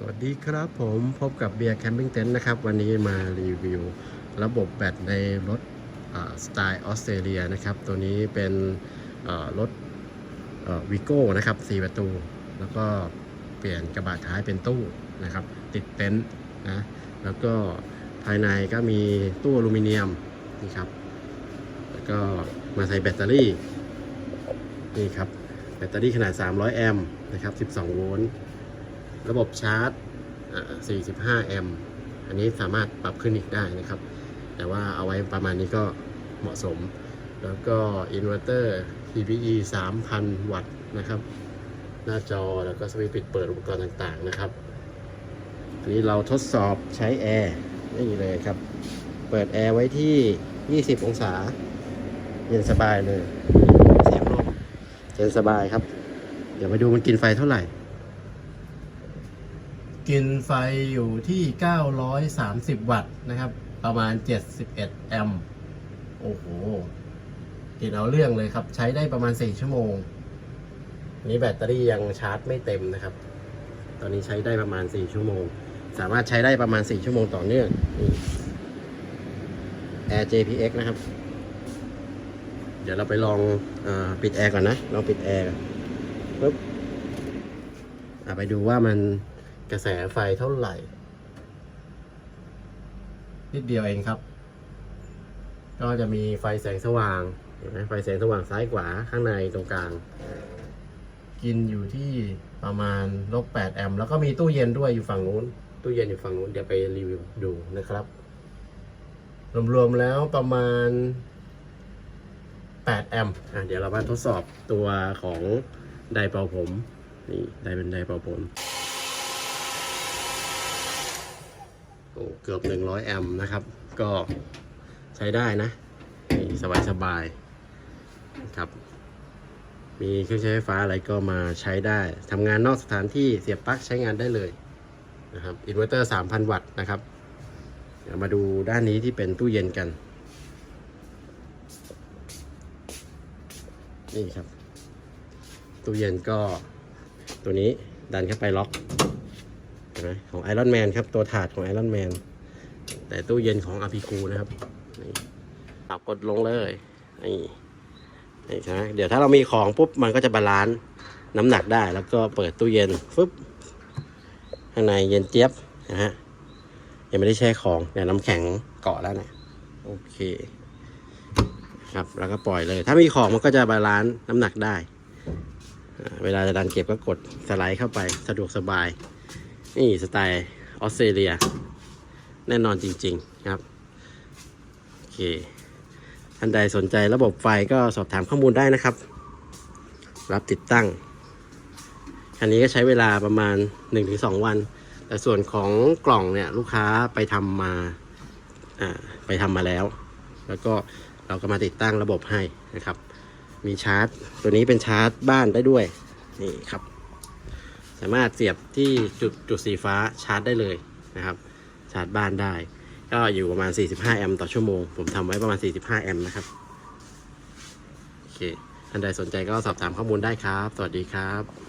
สวัสดีครับผมพบกับเบียร์แคมปิ้งเต็นท์นะครับ วันนี้มารีวิวระบบแบตในรถสไตล์ออสเตรเลียนะครับ ตัวนี้เป็นรถวิโก้นะครับ4ประตู แล้วก็เปลี่ยนกระบะท้ายเป็นตู้นะครับ ติดเต็นท์นะแล้วก็ภายในก็มีตู้อลูมิเนียมนี่ครับ แล้วก็มาใส่แบตเตอรี่นี่ครับแบตเตอรี่ขนาด 300 แอมป์นะครับ 12 โวลต์ ระบบชาร์จ 45 แอมป์อันนี้สามารถปรับขึ้นอีกได้นะครับ แต่ว่าเอาไว้ประมาณนี้ก็เหมาะสม แล้วก็อินเวอร์เตอร์ TPE 3,000 วัตต์นะครับ หน้าจอแล้วก็สวิตช์ปิดเปิดอุปกรณ์ต่างๆนะครับ อันนี้เราทดสอบใช้แอร์นี่เลยครับ เปิดแอร์ไว้ที่ 20 องศา เย็นสบายเลย เสียงลมเย็นสบายครับ เดี๋ยวมาดูมันกินไฟเท่าไหร่ กินไฟอยู่ที่ 930 วัตต์นะครับ ประมาณ 71 แอมป์โอ้โห กินเอาเรื่องเลยครับ ใช้ได้ประมาณ 4 ชั่วโมง นี้แบตเตอรี่ยังชาร์จไม่เต็มนะครับ ตอนนี้ใช้ได้ประมาณ 4 ชั่วโมง สามารถใช้ได้ประมาณ 4 ชั่วโมงต่อเนื่องนี่ Air JPX นะครับ เดี๋ยวเราไปลองอปิดแอร์ก่อนนะ ลองปิดแอร์ปึ๊บไปดูว่ามัน กระแสไฟเท่าไหร่ นิดเดียวเองครับ ก็จะมีไฟแสงสว่างเห็นไหมไฟแสงสว่างซ้ายขวาข้างในตรงกลาง กินอยู่ที่ประมาณลบ8แอมป์แล้วก็มีตู้เย็นด้วยอยู่ฝั่งนู้น ตู้เย็นอยู่ฝั่งนู้นเดี๋ยวไปรีวิวดูนะครับ รวมๆแล้วประมาณ8แอมป์อะเดี๋ยวเรามาทดสอบตัวของไดร์เป่าผม นี่ไดร์เป็นไดร์เป่าผม โอ้เกือบ 100 แอมป์นะครับ ก็ใช้ได้นะนี่สบายๆนะครับ มีเครื่องใช้ไฟฟ้าอะไรก็มาใช้ได้ทำงานนอกสถานที่เสียบปลั๊กใช้งานได้เลยนะครับอินเวอร์เตอร์ 3,000 วัตต์นะครับเดี๋ยวมาดูด้านนี้ที่เป็นตู้เย็นกัน นี่ครับ ตู้เย็นก็ตัวนี้ดันเข้าไปล็อก นไหมของไอรอนแมนครับ ตัวถาดของไอรอนแมนแต่ตู้เย็นของอาพีคูนะครับนี่เอากดลงเลยนี่นี่ใช่ไหมเดี๋ยวถ้าเรามีของปุ๊บมันก็จะบาลานซ์น้ำหนักได้ แล้วก็เปิดตู้เย็นฟึบข้างในเย็นเจี๊ยบนะฮะยังไม่ได้แช่ของเดี๋ยวน้ำแข็งเกาะแล้วนะโอเคครับแล้วก็ปล่อยเลย ถ้ามีของมันก็จะบาลานซ์น้ำหนักได้ เวลาจะดันเก็บก็กดสไลด์เข้าไปสะดวกสบาย นี่สไตล์ออสเตรเลีย แน่นอนจริง ๆ ครับ โอเค ท่านใดสนใจระบบไฟก็สอบถามข้อมูลได้นะครับ รับติดตั้ง อันนี้ก็ใช้เวลาประมาณ 1-2 วัน แต่ส่วนของกล่องเนี่ยลูกค้าไปทำมาอ่าไปทำมาแล้ว แล้วก็เราก็มาติดตั้งระบบให้นะครับ มีชาร์จ ตัวนี้เป็นชาร์จบ้านได้ด้วย นี่ครับ สามารถเสียบที่จุดจุดสีฟ้าชาร์จได้เลยนะครับ ชาร์จบ้านได้ ก็อยู่ประมาณ 45 แอมป์ต่อชั่วโมง ผมทำไว้ประมาณ 45 แอมป์นะครับ โอเค ท่านใดสนใจก็สอบถามข้อมูลได้ครับ สวัสดีครับ